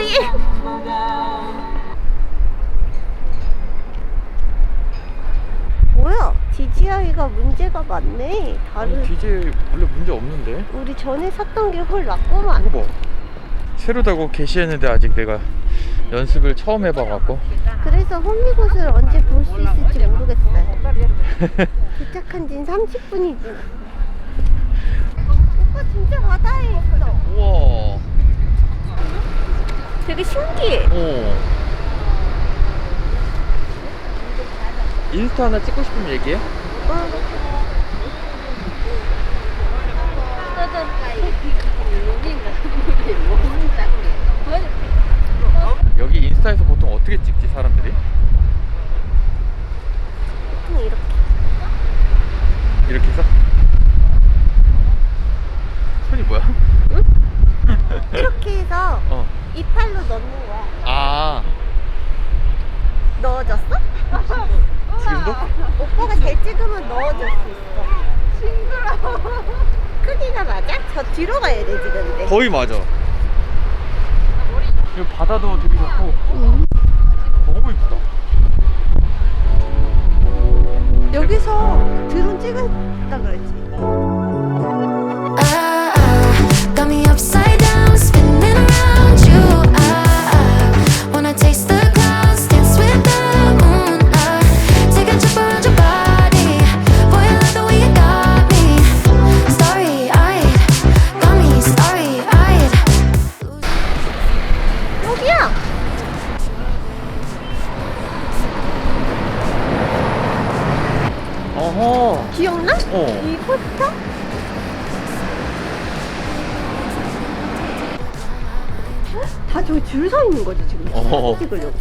오예. 뭐야? DJI가 문제가 많네. 다른 DJ 원래 문제 없는데? 우리 전에 샀던 게헐 낫구만. 이거 봐. 새로다고 게시했는데 아직 내가 연습을 처음 해봐갖고 그래서 홈미곳을 언제 볼 수 있을지 모르겠어요. 도착한 지는 30분이지. 오빠 진짜 바다에 있어. 우와 되게 신기해. 어. 인스타 하나 찍고 싶으면 얘기해. 여기 인스타에서 보통 어떻게 찍지 사람들이? 보통 이렇게. 이렇게 해서? 손이 뭐야? 이렇게 해서 어. 이 팔로 넣는 거야. 아 넣어졌어? 지금도? 찍으면 넣어줄 수 있어. 징그러워. 크기가 맞아? 저 뒤로 가야 되지 근데. 거의 맞아 이 바다도 되게 좋고 응. 너무 이쁘다 여기서 드론 찍었다 그랬지. 어허 기억나? 어. 이 포스터? 다 저기 줄 서 있는 거지 지금. 어허. 찍으려고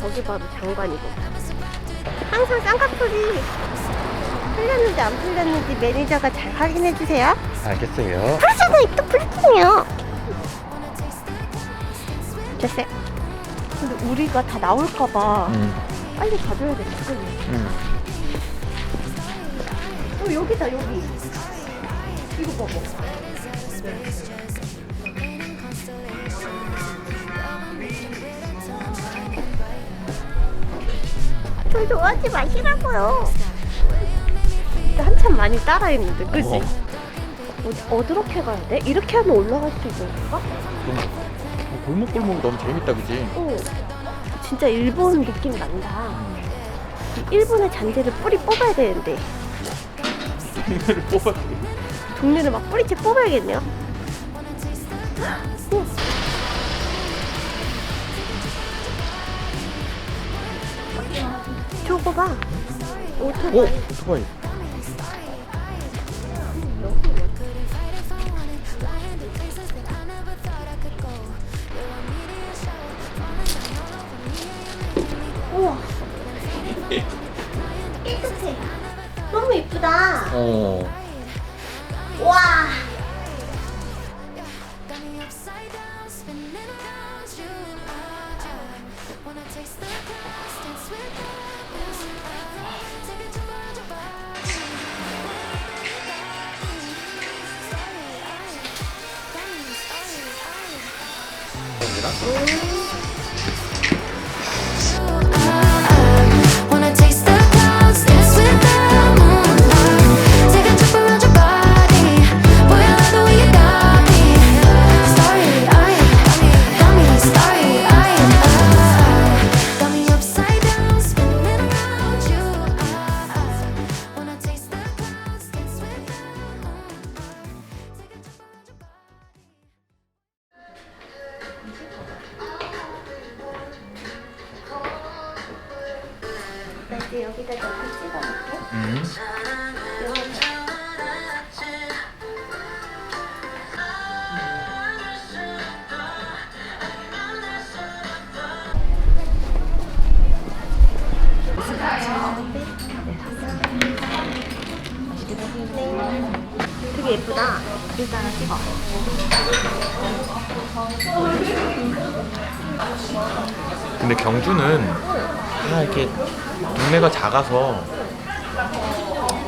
저기 바로 장관이고. 항상 쌍꺼풀이 풀렸는지 안 풀렸는지 매니저가 잘 확인해 주세요. 알겠어요. 풀수도 있고 풀리요. 됐어요. 근데 우리가 다 나올까봐 응, 빨리 가져야 돼 지금 응. 어 여기다 여기 이거 봐봐 저 좋아하지 마시라고요 한참 많이 따라했는데 그지? 어. 어. 어디렇게 가야 돼? 이렇게 하면 올라갈 수? 너무 어, 골목골목 너무 재밌다 그지? 어 진짜 일본 느낌 난다 이 일본의 잔디를 뿌리 뽑아야 되는데 이거를 뽑아 동네를 막 뿌리채 뽑아야겠네요. 우와. 저거 봐. 오! 오토바이. 오토바이 우와. 깨끗해. 너무 이쁘다. 어 와. Got 하나 찍어. 근데 경주는 다 이렇게 동네가 작아서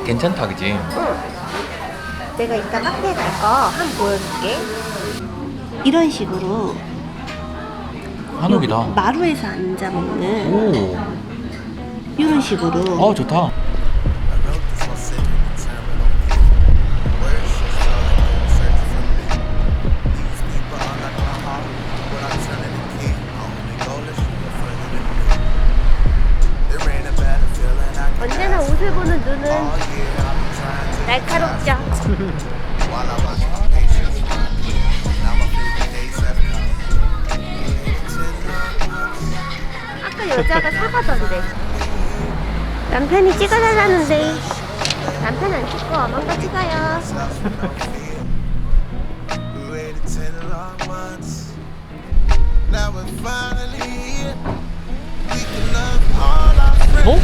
괜찮다 그지? 내가 이따 카페에 갈거 한 번 보여줄게. 이런 식으로 한옥이다. 마루에서 앉아 먹는 오, 이런 식으로 어 좋다. 사가던데. 남편이 찍어달라는데 남편 안 찍고 엄마가 찍어요. 어?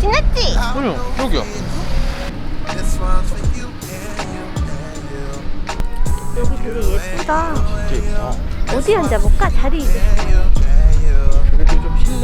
지났지? 그냥 여기야. 여기 되게 예쁘다. 진짜 예쁘다. 어디 앉아볼까? 자리. You 좀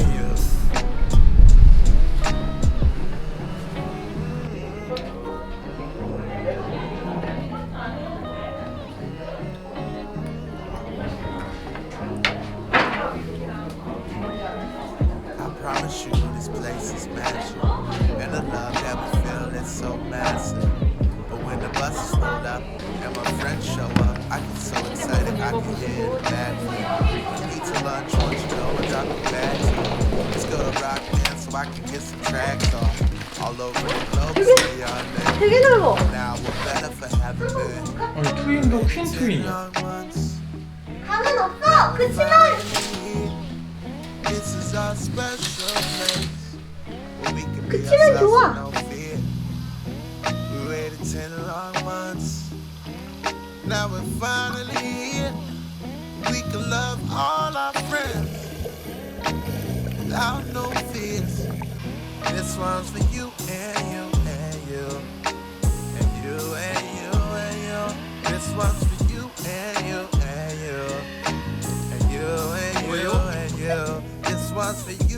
excited I can hear the bag flip. Eat to lunch, want you know I drop the bags off. Let's go to rock band so I can get some tracks off. All over the globe, see all day. 되게 넓어. Now we're better for having been. 아니 트윈도 퀸 트윈이야. Young ones. 가는 없어. 그치만 This is our special place where we can be 그치만 ourselves 좋아. with no fear. We waited ten long months. Now we're finally here. Can love all our friends without no fears. This one's for you and you and you and you and you and you. This one's for you and you and you and you and you and you. This one's for you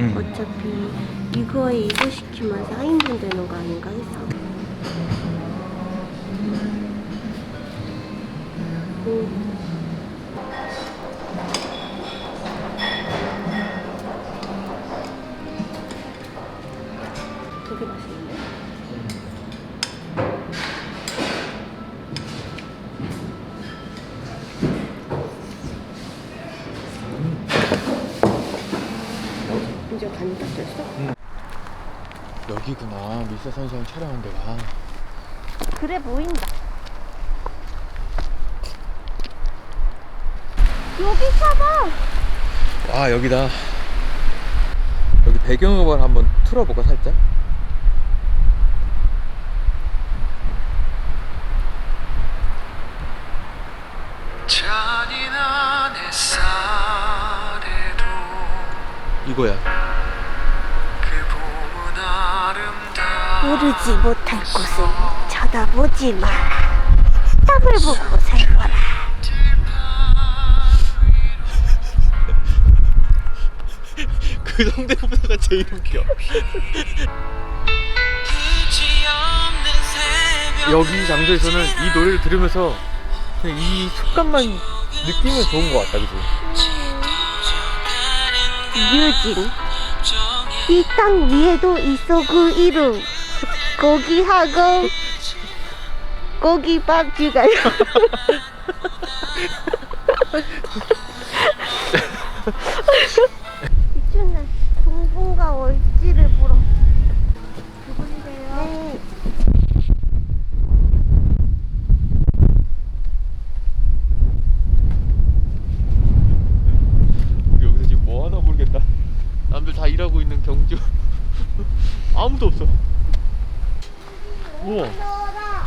3인분이니까 응. 어차피 이거에 이거 시키면 4인분 되는 거 아닌가 해서. 이제 간이 다 됐어? 여기구나 미스 선샤인 촬영한 데가. 그래 보인다. 여기 봐봐. 아 여기다. 여기 배경음악을 한번 틀어볼까 살짝? 잔인한 햇살에도 이거야. 모르지 못할 곳은 쳐다보지 마라. 땅을 보고 살거라. 그 성대모사가 제일 웃겨. 여기 장소에서는 이 노래를 들으면서 그냥 이 촉감만 느끼면 좋은 것 같다, 그지? 유진. 이땅 위에도 있어 그 이름. 고기하고 고기 밥 주가요. 이춘날 동분과 월지를 보러. 누구세요? 네. 여기서 지금 뭐 하나 모르겠다. 남들 다 일하고 있는 경주. 아무도 없어. 우와. 놀아.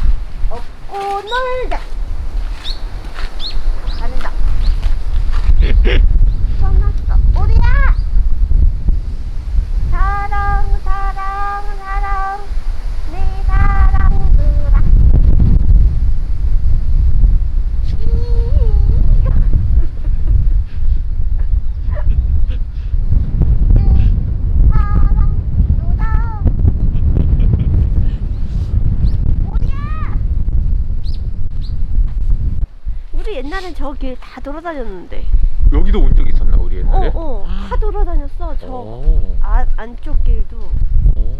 업고 놀자. 간다. 떠났어. 우리야. 옛날에 저 길 다 돌아다녔는데. 여기도 온 적 있었나 우리 옛날에? 어, 어. 다 돌아다녔어. 저 오. 안, 안쪽 길도. 오.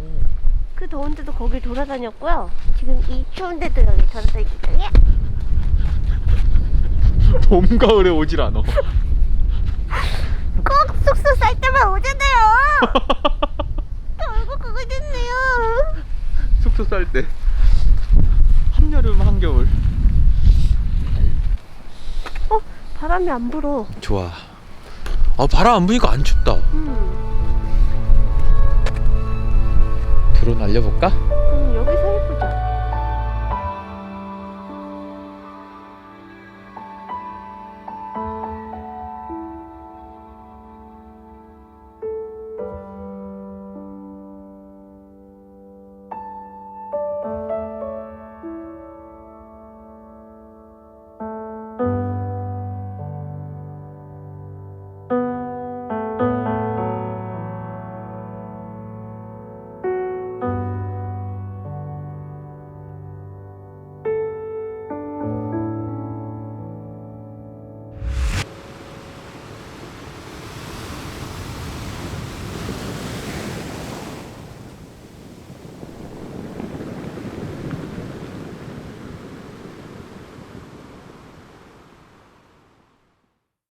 그 더운데도 거길 돌아다녔고요. 지금 이 추운데도 여기 돌아다니거든요. 봄 가을에 오질 않아. 꼭 숙소 살 때만 오잖아요. 결국 그거 됐네요. 숙소 살 때. 한여름 한겨울. 어, 바람이 안 불어. 좋아. 아 바람 안 부니까 안 춥다. 음, 드론 날려볼까? 음.